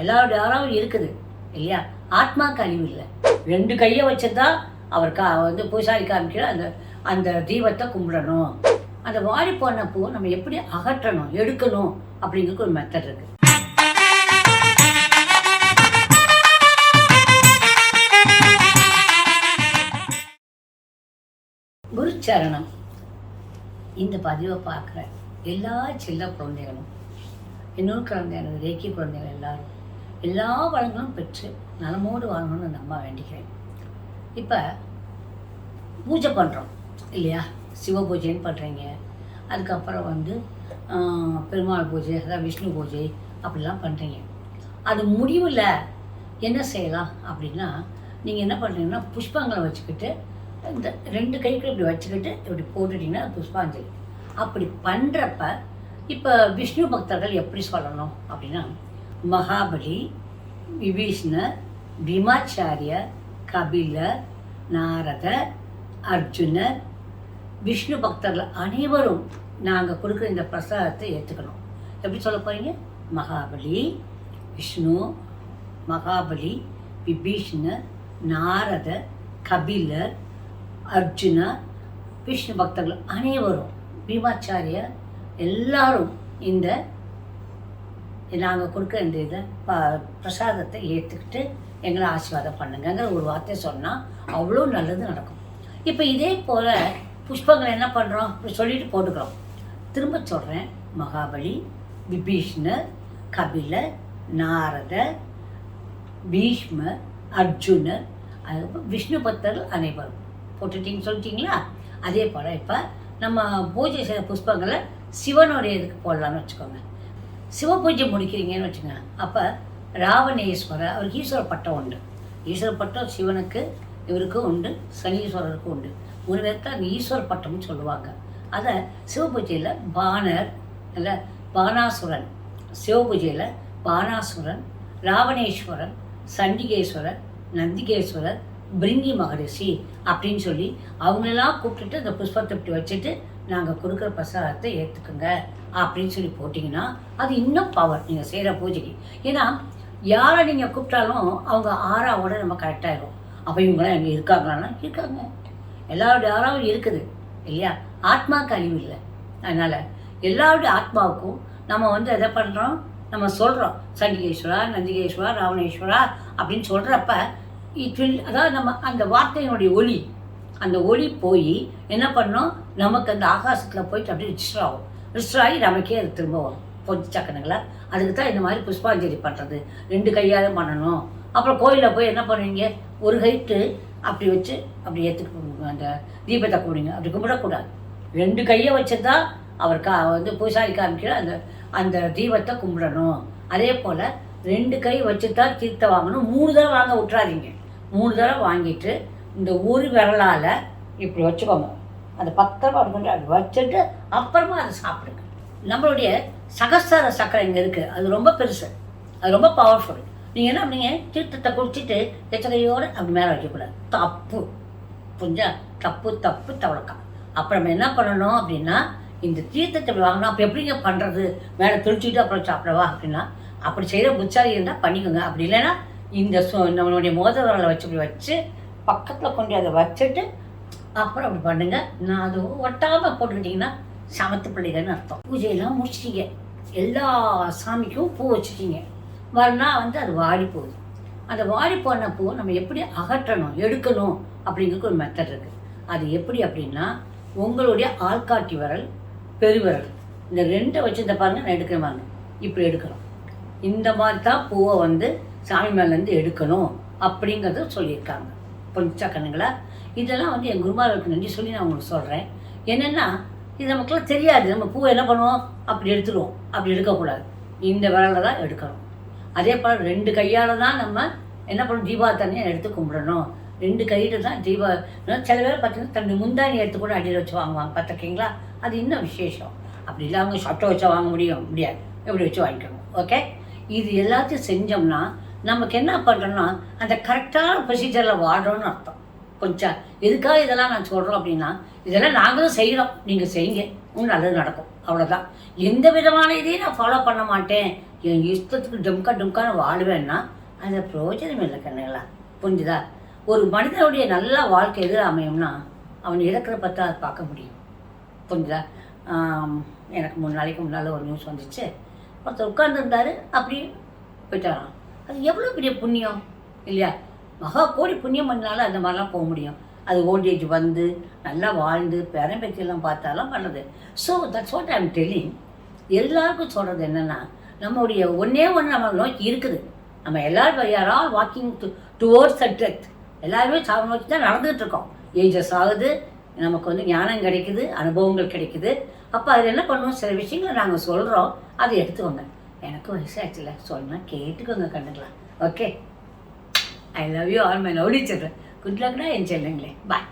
எல்லாரோட யாராவது இருக்குது இல்லையா? ஆத்மாக்கு அழிவு இல்லை. ரெண்டு கையை வச்சிருந்தா அவர் கா வந்து பூசாரி காமிக்கிற அந்த அந்த தீபத்தை கும்பிடணும். அந்த வாடி போன பூ நம்ம எப்படி அகற்றணும் எடுக்கணும் அப்படிங்கிறதுக்கு ஒரு மெத்தட் இருக்கு. குருச்சரணம். இந்த பதிவை பார்க்குற எல்லா சில்ல குழந்தைகளும் இன்னொரு குழந்தைகள் ரேக்கி குழந்தைகள் எல்லாரும் எல்லா வளங்களும் பெற்று நலமோடு வாழணும்னு நான் அம்மா வேண்டிக்கிறேன் இப்போ பூஜை பண்ணுறோம் இல்லையா? சிவ பூஜைன்னு பண்ணுறீங்க அதுக்கப்புறம் வந்து பெருமாள் பூஜை அதாவது விஷ்ணு பூஜை அப்படிலாம் பண்ணுறீங்க அது முடிவில் என்ன செய்யலாம் அப்படின்னா நீங்கள் என்ன பண்ணுறீங்கன்னா புஷ்பங்களை வச்சுக்கிட்டு இந்த ரெண்டு கைக்கு இப்படி வச்சுக்கிட்டு இப்படி போட்டுட்டிங்கன்னா புஷ்பாஞ்சலி. அப்படி பண்ணுறப்ப இப்போ விஷ்ணு பக்தர்கள் எப்படி சொல்லணும் அப்படின்னா மகாபலி விபீஷ்ணர் பீமாச்சாரியர் கபிலர் நாரதர் அர்ஜுனர் விஷ்ணு பக்தர்கள் அனைவரும் நாங்கள் கொடுக்குற இந்த பிரசாதத்தை ஏற்றுக்கணும் எப்படி சொல்ல போறீங்க? மகாபலி விஷ்ணு மகாபலி விபீஷ்ணர் நாரதர் கபிலர் அர்ஜுனர் விஷ்ணு பக்தர்கள் அனைவரும் பீமாச்சாரியர் எல்லாரும் இந்த நாங்கள் கொடுக்க இந்த இதை ப பிரசாதத்தை ஏற்றுக்கிட்டு எங்களை ஆசீர்வாதம் பண்ணுங்கங்கிற ஒரு வார்த்தை சொன்னால் அவ்வளோ நல்லது நடக்கும். இப்போ இதே போல் புஷ்பங்கள் என்ன பண்ணுறோம் இப்படி சொல்லிட்டு போட்டுக்கிறோம். திரும்ப சொல்கிறேன் மகாபலி விபீஷ்ணர் கபிலர் நாரதர் பீஷ்மர் அர்ஜுனர் அதுக்கப்புறம் விஷ்ணு பக்தர்கள் அனைவரும். போட்டுட்டீங்க சொல்லிட்டீங்களா? அதே போல் இப்போ நம்ம பூஜை செய்கிற புஷ்பங்களை சிவனுடைய இதுக்கு போடலான்னு வச்சுக்கோங்க. சிவபூஜை முடிக்கிறீங்கன்னு வச்சுங்க அப்போ ராவணேஸ்வரர் அவருக்கு ஈஸ்வர பட்டம் உண்டு. ஈஸ்வர பட்டம் சிவனுக்கு இவருக்கும் உண்டு சனீஸ்வரருக்கும் உண்டு. மூணு பேருக்கு அந்த ஈஸ்வர பட்டம்னு சொல்லுவாங்க. அதை சிவபூஜையில் பாணர் இல்லை பானாசுரன் சிவபூஜையில் பானாசுரன் ராவணேஸ்வரன் சண்டிகேஸ்வரர் நந்திகேஸ்வரர் பிரிங்கி மகரிஷி அப்படின்னு சொல்லி அவங்களெல்லாம் கூப்பிட்டுட்டு அந்த புஷ்பத்தை இப்படி வச்சுட்டு நாங்கள் கொடுக்குற பிரசாதத்தை ஏற்றுக்குங்க அப்படின்னு சொல்லி போட்டிங்கன்னா அது இன்னும் பவர் நீங்கள் செய்கிற பூஜைக்கு. ஏன்னா யாரை நீங்கள் கூப்பிட்டாலும் அவங்க ஆறாவோட நம்ம கரெக்டாகிடும் அப்போ இவங்களாம் எங்கே இருக்காங்களான்னா இருக்காங்க. எல்லாருடைய யாராவது இருக்குது இல்லையா? ஆத்மாவுக்கு அழிவு இல்லை. அதனால் எல்லாருடைய ஆத்மாவுக்கும் நம்ம வந்து எதை பண்ணுறோம் நம்ம சொல்கிறோம் சண்டிகேஸ்வரா நந்திகேஸ்வரா ராவணேஸ்வரா அப்படின்னு சொல்கிறப்ப இட் வில் அதாவது நம்ம அந்த வார்த்தையினுடைய ஒளி அந்த ஒளி போய் என்ன பண்ணோம்? நமக்கு அந்த ஆகாசத்தில் போயிட்டு அப்படியே ரிஜிஸ்டர் ஆகும். ரிஜிஸ்டர் ஆகி நமக்கே அது திரும்ப வரும். பொஞ்சு அதுக்கு தான் இந்த மாதிரி புஷ்பாஞ்சலி பண்ணுறது ரெண்டு கையால் பண்ணணும். அப்புறம் கோயிலில் போய் என்ன பண்ணுவீங்க? ஒரு ஹைட்டு அப்படி வச்சு அப்படி ஏற்றுக்கு அந்த தீபத்தை கும்பிடுங்க அப்படி கும்பிடக்கூடாது. ரெண்டு கையை வச்சுருந்தா அவர் கா வந்து பூசாரி காமிக்கிற அந்த அந்த தீபத்தை கும்பிடணும். அதே போல் ரெண்டு கை வச்சு தான் தீர்த்த வாங்கணும். மூணு தடவை வாங்க விட்றாதீங்க மூணு தடவை வாங்கிட்டு இந்த ஒரு விரலால் இப்படி வச்சுக்கோங்க. அந்த பத்திரமா அப்படி அப்படி வச்சுட்டு அப்புறமா அதை சாப்பிடுங்க. நம்மளுடைய சகஸ்தார சக்கரை இங்கே இருக்குது அது ரொம்ப பெருசு. அது ரொம்ப பவர்ஃபுல் நீங்கள் என்ன பண்ணீங்க தீர்த்தத்தை குடிச்சிட்டு எச்சகையோடு அப்படி மேலே வைக்கக்கூடாது. தப்பு. புரிஞ்சா தப்பு தப்பு தவளக்கா அப்புறம் என்ன பண்ணணும் அப்படின்னா இந்த தீர்த்தத்தை இப்படி வாங்கினா அப்போ எப்படிங்க பண்ணுறது மேலே தெளிச்சுட்டு அப்புறம் சாப்பிடவா அப்படின்னா அப்படி செய்கிற புச்சாரி இருந்தால் பண்ணிக்கோங்க. அப்படி இல்லைன்னா இந்த சு- நம்மளுடைய மோதிர விரலை வச்சு இப்படி வச்சு பக்கத்தில் கொண்டு அதை வச்சுட்டு அப்புறம் அப்படி பண்ணுங்க. நான் அது ஒட்டாமல் போட்டுக்கிட்டிங்கன்னா சமத்து பிள்ளைகள்னு அர்த்தம். பூஜையெல்லாம் முடிச்சிட்டிங்க. எல்லா சாமிக்கும் பூ வச்சுட்டீங்க. மறுநாள் வந்து அது வாடி போகுது. அந்த வாடி போன பூ நம்ம எப்படி அகற்றணும் எடுக்கணும் அப்படிங்கிறதுக்கு ஒரு மெத்தட் இருக்குது அது எப்படி அப்படின்னா உங்களுடைய ஆள்காட்டி விரல் பெருவிரல். இந்த ரெண்டை வச்சு இந்த பாருங்க நான் எடுக்கிற பாருங்க. இப்படி எடுக்கிறோம். இந்த மாதிரி தான் பூவை வந்து சாமி மேலேருந்து எடுக்கணும் அப்படிங்கிறத சொல்லியிருக்காங்க. புரிஞ்சா கண்ணுங்களா? இதெல்லாம் வந்து என் குருமார்களுக்கு நன்றி சொல்லி நான் உங்களுக்கு சொல்கிறேன் என்னென்னா இது நமக்குலாம் தெரியாது. நம்ம பூவை என்ன பண்ணுவோம்? அப்படி எடுத்துருவோம். அப்படி எடுக்கக்கூடாது. இந்த விரலில் தான் எடுக்கணும். அதே போல் ரெண்டு கையால் தான் நம்ம என்ன பண்ணணும்? தீபா தண்ணியை எடுத்து கும்பிடணும். ரெண்டு கையில் தான் தீபா சில பேர் பார்த்தீங்கன்னா தண்ணி முந்தானி எடுத்து கூட அடியில் வச்சு வாங்குவாங்க. பார்த்துருக்கீங்களா அது இன்னும் விசேஷம்? அப்படி இல்லை அவங்க சட்டை வச்சா வாங்க முடியும். முடியாது. எப்படி வச்சு வாங்கிக்கணும்? ஓகே? இது எல்லாத்தையும் செஞ்சோம்னா நமக்கு என்ன பண்ணுறோன்னா அந்த கரெக்டான ப்ரொசீஜரில் வாழ்கிறோன்னு அர்த்தம். கொஞ்சம் எதுக்காக இதெல்லாம் நான் சொல்கிறோம் அப்படின்னா இதெல்லாம் நாங்களும் செய்கிறோம் நீங்கள் செய்யுங்க. உங்களுக்கு நல்லது நடக்கும். அவ்வளோதான் எந்த விதமான இதையும் நான் ஃபாலோ பண்ண மாட்டேன். என் இஷ்டத்துக்கு டும்கா டும்கான்னு வாழ்வேன்னா அந்த பிரயோஜனம் இல்லை கண்ணுங்களா புரிஞ்சுதா? ஒரு மனிதனுடைய நல்ல வாழ்க்கை எது அமையும்னா அவன் இறக்குற பார்த்தா அதை பார்க்க முடியும். புரிஞ்சுதா? எனக்கு மூணு நாளைக்கு முன்னால் ஒரு நியூஸ் வந்துச்சு. ஒருத்தர் உட்கார்ந்துருந்தாரு அப்படி போயிட்டாராம். அது எவ்வளோ பெரிய புண்ணியம்? இல்லையா? மகா கோடி புண்ணியம் பண்ணாலும் அந்த மாதிரிலாம் போக முடியும். அது ஓல்டேஜ் வந்து நல்லா வாழ்ந்து பேரம்பேத்தியெல்லாம் பார்த்தாலாம் பண்ணுது so that's what I'm telling எல்லாருக்கும் சொல்கிறது என்னென்னா நம்மளுடைய ஒன்றே ஒன்று நம்ம நோக்கி இருக்குது. நம்ம எல்லாரும் யாரால் walking to towards the death எல்லாருமே சாவை நோக்கி தான் நடந்துகிட்டு இருக்கோம். ஏஜஸ் ஆகுது நமக்கு வந்து ஞானம் கிடைக்குது அனுபவங்கள் கிடைக்குது. அப்போ அதில் என்ன பண்ணுவோம்? சில விஷயங்களை நாங்கள் சொல்கிறோம் அதை எடுத்துக்கோங்க. எனக்கு வயசாச்சுல சொன்னால் கேட்டுக்கோங்க கண்டுக்கலாம் okay I love you all my lovely children good லக்னா N செல்லுங்களே bye